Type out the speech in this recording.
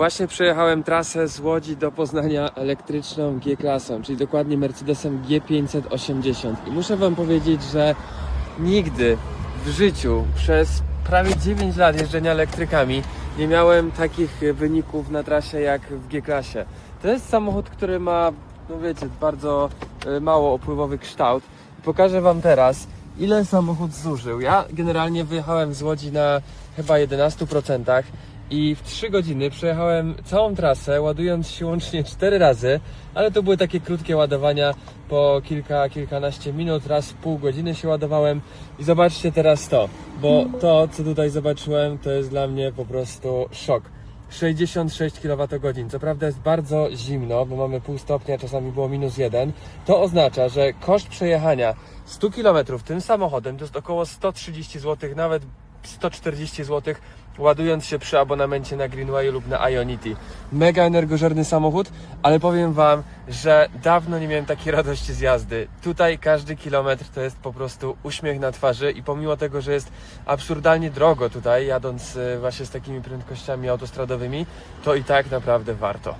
Właśnie przejechałem trasę z Łodzi do Poznania elektryczną G-klasą, czyli dokładnie Mercedesem G580. I muszę Wam powiedzieć, że nigdy w życiu przez prawie 9 lat jeżdżenia elektrykami nie miałem takich wyników na trasie jak w G-klasie. To jest samochód, który ma, no wiecie, bardzo e, mało opływowy kształt. Pokażę Wam teraz, ile samochód zużył. Ja generalnie wyjechałem z Łodzi na chyba 11% i w 3 godziny przejechałem całą trasę, ładując się łącznie 4 razy, ale to były takie krótkie ładowania po kilka, kilkanaście minut, raz pół godziny się ładowałem i zobaczcie teraz to, bo to co tutaj zobaczyłem to jest dla mnie po prostu szok. 66 kWh. Co prawda jest bardzo zimno, bo mamy pół stopnia, czasami było minus jeden. To oznacza, że koszt przejechania 100 km tym samochodem to jest około 130 zł, nawet 140 zł, ładując się przy abonamencie na Greenway lub na Ionity. Mega energożerny samochód, ale powiem Wam, że dawno nie miałem takiej radości z jazdy. Tutaj każdy kilometr to jest po prostu uśmiech na twarzy i pomimo tego, że jest absurdalnie drogo tutaj, jadąc e, właśnie z takimi prędkościami autostradowymi, to i tak naprawdę warto.